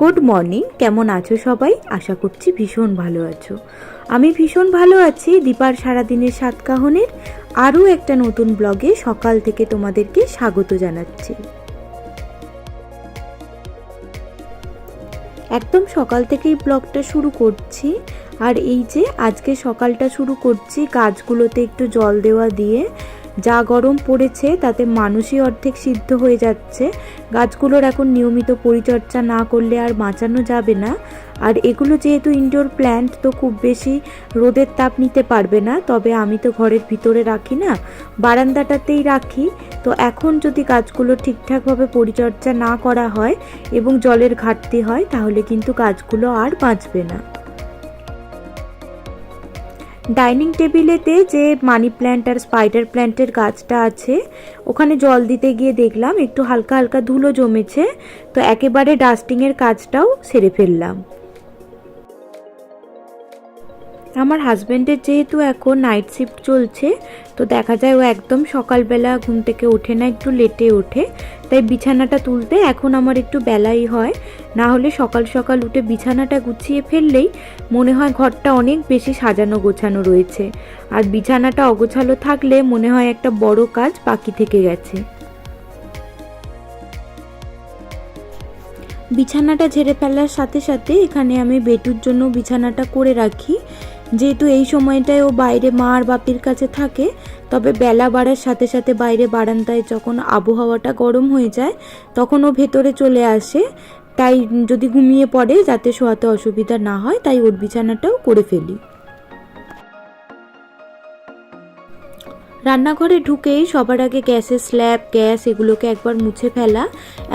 Good morning কেমন আছো সবাই? আশা করছি ভীষণ ভালো আছো। আমি ভীষণ ভালো আছি দীপার সারাদিনের সাতকাহনের। আরও একটা নতুন ব্লগে সকাল থেকে তোমাদেরকে স্বাগত জানাচ্ছি। একদম সকাল থেকেই ব্লগটা শুরু করছি। আর এই যে আজকে সকালটা শুরু করছি গাছগুলোতে একটু জল দেওয়া দিয়ে। যা গরম পড়েছে তাতে মানুষই অর্ধেক সিদ্ধ হয়ে যাচ্ছে। গাছগুলোর এখন নিয়মিত পরিচর্যা না করলে আর বাঁচানো যাবে না। আর এগুলো যেহেতু ইনডোর প্ল্যান্ট তো খুব বেশি রোদের তাপ নিতে পারবে না। তবে আমি তো ঘরের ভিতরে রাখি না, বারান্দাটাতেই রাখি। তো এখন যদি গাছগুলো ঠিকঠাকভাবে পরিচর্যা না করা হয় এবং জলের ঘাটতি হয়, তাহলে কিন্তু গাছগুলো আর বাঁচবে না। ডাইনিং টেবিলেতে যে মানি প্ল্যান্ট আর স্পাইডার প্ল্যান্টের গাছটা আছে, ওখানে জল দিতে গিয়ে দেখলাম একটু হালকা হালকা ধুলো জমেছে, তো একেবারে ডাস্টিংয়ের কাজটাও সেরে ফেললাম। আমার হাজব্যান্ডের যেহেতু এখন নাইট শিফট চলছে, তো দেখা যায় ও একদম সকালবেলা ঘুম থেকে ওঠে না, একটু লেটে ওঠে। তাই বিছানাটা তুলতে এখন আমার একটু বেলাই হয়। না হলে সকাল সকাল উঠে বিছানাটা গুছিয়ে ফেললেই মনে হয় ঘরটা অনেক বেশি সাজানো গোছানো রয়েছে। আর বিছানাটা অগোছালো থাকলে মনে হয় একটা বড় কাজ বাকি থেকে গেছে। বিছানাটা ঝেড়ে ফেলার সাথে সাথে এখানে আমি বেটুর জন্য বিছানাটা করে রাখি। যেহেতু এই সময়টায় ও বাইরে মা আর বাপির কাছে থাকে, তবে বেলা বাড়ার সাথে সাথে বাইরে বারান্দায় যখন আবহাওয়াটা গরম হয়ে যায়, তখন ও ভেতরে চলে আসে। তাই যদি ঘুমিয়ে পড়ে, যাতে শোয়াতে অসুবিধা না হয়, তাই ওর বিছানাটাও করে ফেলি। রান্নাঘরে ঢুকেই সবার আগে গ্যাসের স্ল্যাব, গ্যাস এগুলোকে একবার মুছে ফেলা।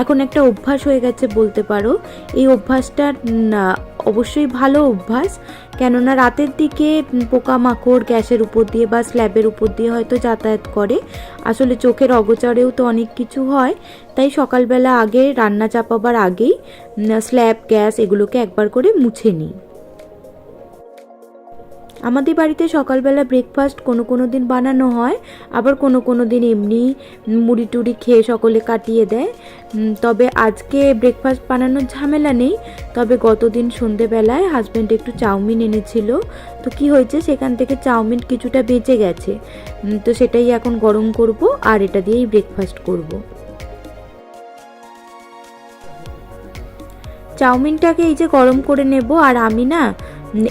এখন একটা অভ্যাস হয়ে গেছে বলতে পারো। এই অভ্যাসটা অবশ্যই ভালো অভ্যাস। কেননা রাতের দিকে পোকামাকড় গ্যাসের উপর দিয়ে বা স্ল্যাবের উপর দিয়ে হয়তো যাতায়াত করে। আসলে চোখের অগোচরেও তো অনেক কিছু হয়। তাই সকালবেলা আগে রান্না চাপাবার আগেই স্ল্যাব, গ্যাস এগুলোকে একবার করে মুছে নিই। আমাদের বাড়িতে সকালবেলা ব্রেকফাস্ট কোনো কোনো দিন বানানো হয়, আবার কোনো কোনো দিন এমনি মুড়ি টুড়ি খেয়ে সকলে কাটিয়ে দেয়। তবে আজকে ব্রেকফাস্ট বানানোর ঝামেলা নেই। তবে গতদিন সন্ধেবেলায় হাজব্যান্ড একটু চাউমিন এনেছিল। তো কি হয়েছে? সেখান থেকে চাউমিন কিছুটা বেঁচে গেছে। তো সেটাই এখন গরম করব আর এটা দিয়েই ব্রেকফাস্ট করব। চাউমিনটাকে এই যে গরম করে নেব আর আমি না,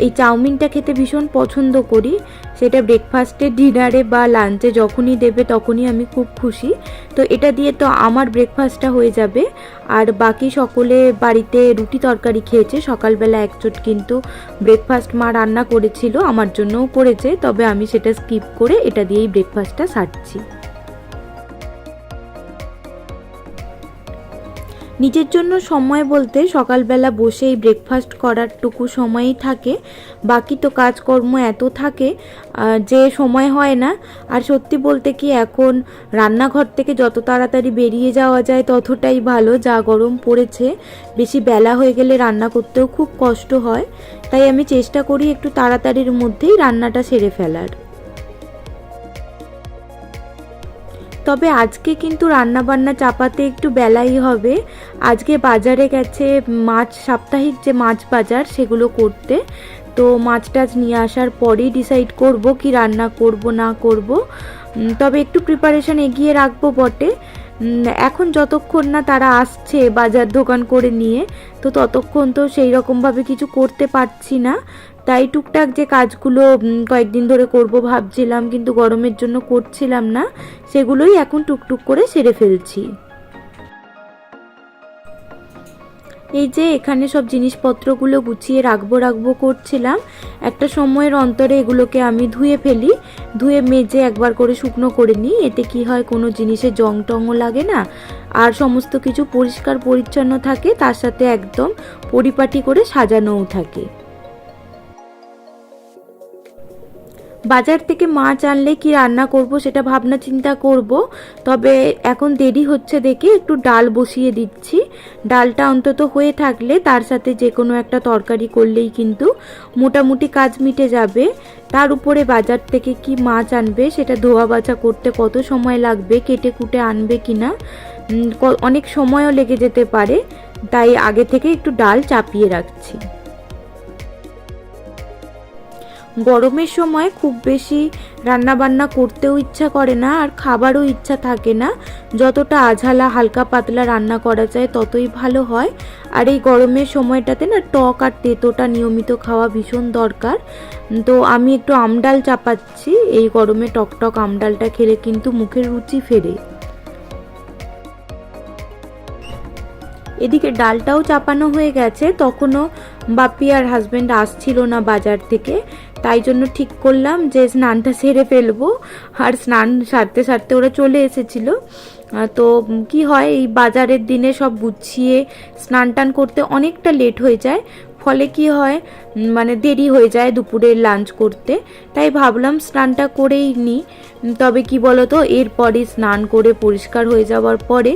এই চাউমিনটা খেতে ভীষণ পছন্দ করি। সেটা ব্রেকফাস্টে ডিনারে বা লাঞ্চে যখনই দেবে তখনই আমি খুব খুশি। তো এটা দিয়ে তো আমার ব্রেকফাস্টটা হয়ে যাবে। আর বাকি সকলে বাড়িতে রুটি তরকারি খেয়েছে। সকালবেলা একচোট কিন্তু ব্রেকফাস্ট মা রান্না করেছিল, আমার জন্যও করেছে। তবে আমি সেটা স্কিপ করে এটা দিয়েই ব্রেকফাস্টটা সারছি। নিজের জন্য সময় বলতে সকালবেলা বসেই ব্রেকফাস্ট করারটুকু সময়ই থাকে। বাকি তো কাজকর্ম এত থাকে যে সময় হয় না। আর সত্যি বলতে কি এখন রান্নাঘর থেকে যত তাড়াতাড়ি বেরিয়ে যাওয়া যায় ততটাই ভালো, যা গরম পড়েছে। বেশি বেলা হয়ে গেলে রান্না করতেও খুব কষ্ট হয়। তাই আমি চেষ্টা করি একটু তাড়াতাড়ির মধ্যেই রান্নাটা সেরে ফেলার। তবে আজকে কিন্তু রান্না বান্না চাপাতে একটু বেলাই হবে। আজকে বাজারে গেছে মাছ, সাপ্তাহিক যে মাছ বাজার সেগুলো করতে। তো মাছ টাছ নিয়ে আসার পরেই ডিসাইড করব কি রান্না করব, না করব। তবে একটু প্রিপারেশন এগিয়ে রাখব বটে। এখন যতক্ষণ না তারা আসছে বাজার দোকান করে নিয়ে, তো ততক্ষণ তো সেই রকমভাবে কিছু করতে পারছি না। তাই টুকটাক যে কাজগুলো কয়েকদিন ধরে করব ভাবছিলাম, কিন্তু গরমের জন্য করছিলাম না, সেগুলোই এখন টুকটুক করে সেরে ফেলছি। এই যে এখানে সব জিনিসপত্রগুলো গুছিয়ে রাখব রাখব করছিলাম, একটা সময়ের অন্তরে এগুলোকে আমি ধুয়ে ফেলি, ধুয়ে মেজে একবার করে শুকনো করে নিই, এতে কি হয় কোনো জিনিসে জং টংও লাগে না, আর সমস্ত কিছু পরিষ্কার পরিচ্ছন্ন থাকে, তার সাথে একদম পরিপাটি করে সাজানোও থাকে। বাজার থেকে মাছ আনলে কি রান্না করব সেটা ভাবনা চিন্তা করব। তবে এখন দেরি হচ্ছে দেখে একটু ডাল বসিয়ে দিচ্ছি। ডালটা অন্তত হয়ে থাকলে তার সাথে যে কোনো একটা তরকারি করলেই কিন্তু মোটামুটি কাজ মিটে যাবে। তার উপরে বাজার থেকে কি মাছ আনবে সেটা ধোয়া বাছা করতে কত সময় লাগবে, কেটে কুটে আনবে ক- অনেক সময়ও লেগে যেতে পারে। তাই আগে থেকে একটু ডাল চাপিয়ে রাখছি। গরমের সময় খুব বেশি রান্না বান্না করতেও ইচ্ছা করে না, আর খাবারও ইচ্ছা থাকে না। যতটা আঝালা, হালকা পাতলা রান্না করা যায় ততই ভালো হয়। আর এই গরমের সময়টাতে না টক আর তেতোটা নিয়মিত খাওয়া ভীষণ দরকার। তো আমি একটু আমডাল চাপাচ্ছি, এই গরমে টক টক আমডালটা খেলে কিন্তু মুখের রুচি ফেরে। এদিকে ডালটাও চাপানো হয়ে গেছে, তখনও বাপি আর হাজব্যান্ড আসছিল না বাজার থেকে। তাই জন্য ঠিক করলাম যে স্নানটা সেরে ফেলব। আর স্নান সারতে সারতে ওরা চলে এসেছিল। তো কি হয়, এই বাজারের দিনে সব গুছিয়ে স্নান টান করতে অনেকটা লেট হয়ে যায়। ফলে কি হয় মানে দেরি হয়ে যায় দুপুরের লাঞ্চ করতে। তাই ভাবলাম স্নানটা করেই নিই তবে কি বলতো এরপরে স্নান করে পরিষ্কার হয়ে যাওয়ার পরে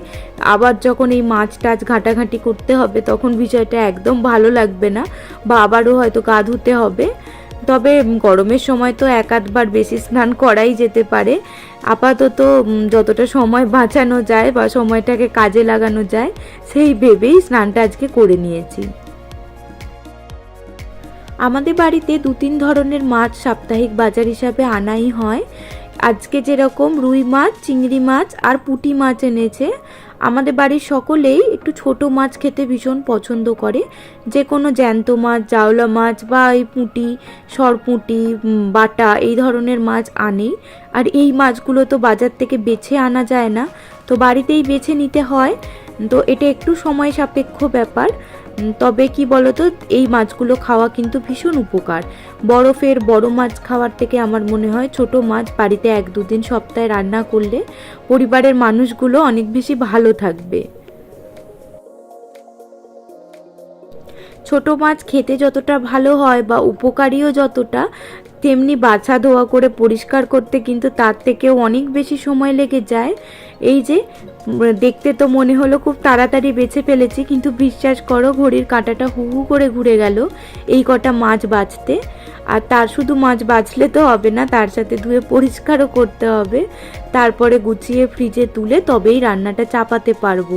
আবার যখন এই মাছ টাছ ঘাটাঘাটি করতে হবে, তখন বিষয়টা একদম ভালো লাগবে না। বা আবারও হয়তো গা ধুতে হবে। তবে গরমের সময় তো এক আধবার বেশি স্নান করাই যেতে পারে। আপাতত যতটা সময় বাঁচানো যায় বা সময়টাকে কাজে লাগানো যায়, সেই ভেবেই স্নানটা আজকে করে নিয়েছি। আমাদের বাড়িতে দু তিন ধরনের মাছ সাপ্তাহিক বাজার হিসাবে আনাই হয়। আজকে যেরকম রুই মাছ, চিংড়ি মাছ আর পুঁটি মাছ এনেছে। আমাদের বাড়ির সকলেই একটু ছোট মাছ খেতে ভীষণ পছন্দ করে। যে কোনো জ্যান্ত মাছ, জাওলা মাছ বা এই পুঁটি সরপুঁটি বাটা এই ধরনের মাছ আনেই আর এই মাছগুলো তো বাজার থেকে বেছে আনা যায় না। তো বাড়িতেই বেছে নিতে হয়। তো এটা একটু সময় সাপেক্ষ ব্যাপার। তবে কি বলতো, এই মাছগুলো খাওয়া কিন্তু ভীষণ উপকার। বরফের বড় মাছ খাওয়ার থেকে আমার মনে হয় ছোট মাছ বাড়িতে এক দুদিন সপ্তাহে রান্না করলে পরিবারের মানুষগুলো অনেক বেশি ভালো থাকবে। ছোট মাছ খেতে যতটা ভালো হয় বা উপকারীও যতটা তেমনি বাছা ধোয়া করে পরিষ্কার করতে কিন্তু তার থেকেও অনেক বেশি সময় লেগে যায়। এই যে দেখতে তো মনে হলো খুব তাড়াতাড়ি বেছে ফেলেছি, কিন্তু বিশ্বাস করো ঘড়ির কাঁটাটা হু হু করে ঘুরে গেল এই কটা মাছ বাছতে। আর তার শুধু মাছ বাছলে তো হবে না, তার সাথে ধুয়ে পরিষ্কারও করতে হবে। তারপরে গুছিয়ে ফ্রিজে তুলে তবেই রান্নাটা চাপাতে পারব।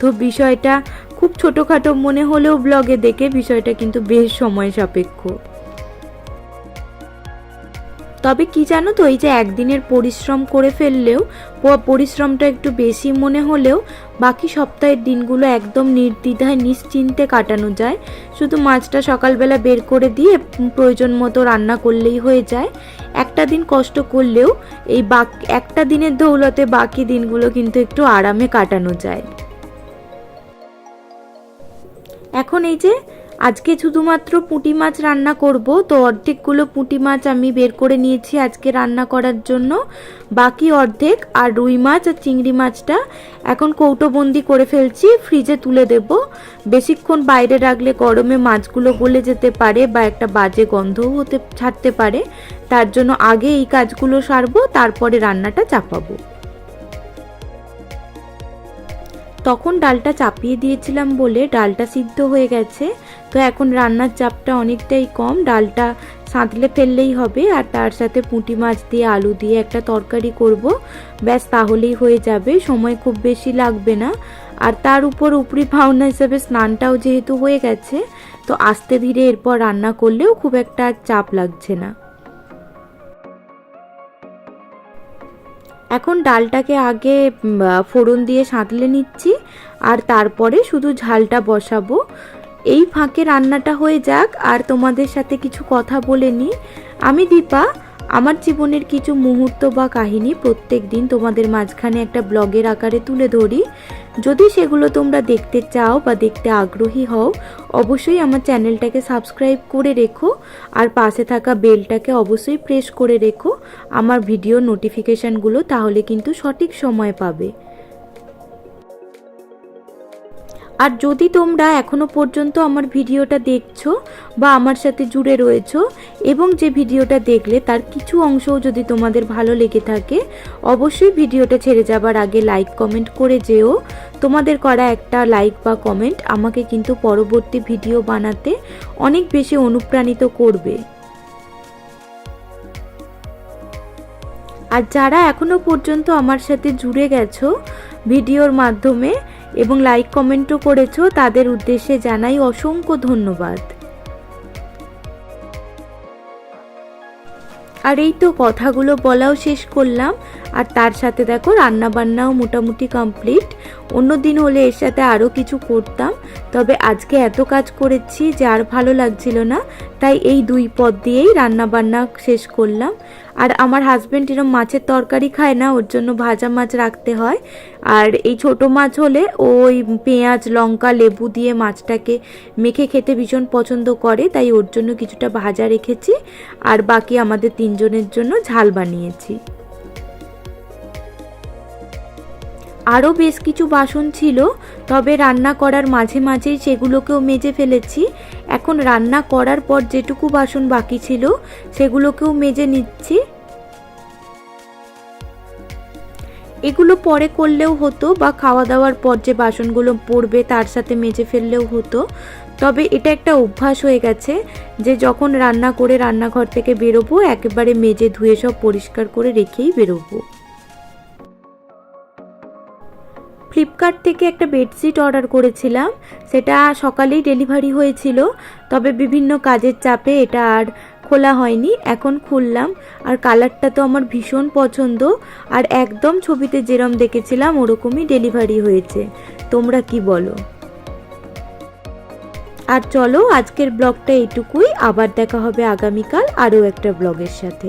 তো বিষয়টা খুব ছোটোখাটো মনে হলেও ব্লগে দেখে বিষয়টা কিন্তু বেশ সময় সাপেক্ষ। তবে কি জানো তো, এই যে একদিনের পরিশ্রম করে ফেললেও পরিশ্রমটা একটু বেশি মনে হলেও, বাকি সপ্তাহের দিনগুলো একদম নির্দ্বিধায়, নিশ্চিন্তে কাটানো যায়। শুধু মাছটা সকালবেলা বের করে দিয়ে প্রয়োজন মতো রান্না করলেই হয়ে যায়। একটা দিন কষ্ট করলেও, এই বাক একটা দিনের দৌলতে বাকি দিনগুলো কিন্তু একটু আরামে কাটানো যায়। এখন এই যে আজকে শুধুমাত্র পুঁটি মাছ রান্না করব, তো অর্ধেকগুলো পুঁটি মাছ আমি বের করে নিয়েছি আজকে রান্না করার জন্য। বাকি অর্ধেক আর রুই মাছ আর চিংড়ি মাছটা এখন কৌটোবন্দি করে ফেলছি, ফ্রিজে তুলে দেব। বেশিক্ষণ বাইরে রাখলে গরমে মাছগুলো গলে যেতে পারে বা একটা বাজে গন্ধও হতে, ছাড়তে পারে। তার জন্য আগে এই কাজগুলো সারবো, তারপরে রান্নাটা চাপাবো। তখন ডালটা চাপিয়ে দিয়েছিলাম বলে ডালটা সিদ্ধ হয়ে গেছে। তো এখন রান্নার চাপটা অনেকটাই কম। ডালটা সাঁতলে ফেললেই হবে আর তার সাথে পুঁটি মাছ দিয়ে আলু দিয়ে একটা তরকারি করব। ব্যাস, তাহলেই হয়ে যাবে। সময় খুব বেশি লাগবে না। আর তার উপর উপরি ভাওনা হিসেবে স্নানটাও যেহেতু হয়ে গেছে, তো আস্তে ধীরে এরপর রান্না করলেও খুব একটা চাপ লাগছে না। এখন ডালটাকে আগে ফোড়ন দিয়ে সাঁতলে নিচ্ছি, আর তারপরে শুধু ঝালটা বসাবো। এই ফাঁকে রান্নাটা হয়ে যাক, আর তোমাদের সাথে কিছু কথা বলে নিই। আমি দীপা, আমার জীবনের কিছু মুহূর্ত বা কাহিনী প্রত্যেক দিন তোমাদের মাঝখানে একটা ব্লগের আকারে তুলে ধরি। যদি সেগুলো তোমরা দেখতে চাও বা দেখতে আগ্রহী হও, অবশ্যই আমার চ্যানেলটাকে সাবস্ক্রাইব করে রেখো আর পাশে থাকা বেলটাকে অবশ্যই প্রেস করে রেখো। আমার ভিডিও নোটিফিকেশানগুলো তাহলে কিন্তু সঠিক সময় পাবে। আর যদি তোমরা এখনও পর্যন্ত আমার ভিডিওটা দেখছ বা আমার সাথে জুড়ে রয়েছো এবং যে ভিডিওটা দেখলে তার কিছু অংশও যদি তোমাদের ভালো লেগে থাকে, অবশ্যই ভিডিওটা ছেড়ে যাবার আগে লাইক কমেন্ট করে যেও। তোমাদের করা একটা লাইক বা কমেন্ট আমাকে কিন্তু পরবর্তী ভিডিও বানাতে অনেক বেশি অনুপ্রাণিত করবে। আর যারা এখনও পর্যন্ত আমার সাথে জুড়ে গেছো ভিডিওর মাধ্যমে এবং লাইক কমেন্টও করেছ, তাদের উদ্দেশ্যে জানাই অসংখ্য ধন্যবাদ। আর এই তো কথাগুলো বলাও শেষ করলাম। আর তার সাথে দেখো, রান্নাবান্নাও মোটামুটি কমপ্লিট অন্য দিন হলে এর সাথে আরও কিছু করতাম। তবে আজকে এত কাজ করেছি যে আর ভালো লাগছিল না, তাই এই দুই পদ দিয়েই রান্না বান্না শেষ করলাম। আর আমার হাজব্যান্ড এরম মাছের তরকারি খায় না, ওর জন্য ভাজা মাছ রাখতে হয়। আর এই ছোট মাছ হলে ওই পেঁয়াজ, লঙ্কা, লেবু দিয়ে মাছটাকে মেখে খেতে ভীষণ পছন্দ করে, তাই ওর জন্য কিছুটা ভাজা রেখেছি। আর বাকি আমাদের তিনজনের জন্য ঝাল বানিয়েছি। আরও বেশ কিছু বাসন ছিল, তবে রান্না করার মাঝে মাঝেই সেগুলোকেও মেজে ফেলেছি। এখন রান্না করার পর যেটুকু বাসন বাকি ছিল, সেগুলোকেও মেজে নিচ্ছি। এগুলো পরে করলেও হতো বা খাওয়া দাওয়ার পর যে বাসনগুলো পড়বে তার সাথে মেজে ফেললেও হতো। তবে এটা একটা অভ্যাস হয়ে গেছে যে যখন রান্না করে রান্নাঘর থেকে বেরোবো, একেবারে মেজে ধুয়ে সব পরিষ্কার করে রেখেই বেরোবো। ফ্লিপকার্ট থেকে একটা বেডশিট অর্ডার করেছিলাম। সেটা সকালেই ডেলিভারি হয়েছিল, তবে বিভিন্ন কাজের চাপে এটা আর খোলা হয়নি। এখন খুললাম, আর কালারটা তো আমার ভীষণ পছন্দ, আর একদম ছবিতে যেরম দেখেছিলাম, ওরকমই ডেলিভারি হয়েছে। তোমরা কি বলো? আর চলো, আজকের ব্লগটা এইটুকুই। আবার দেখা হবে আগামীকাল আরও একটা ব্লগের সাথে।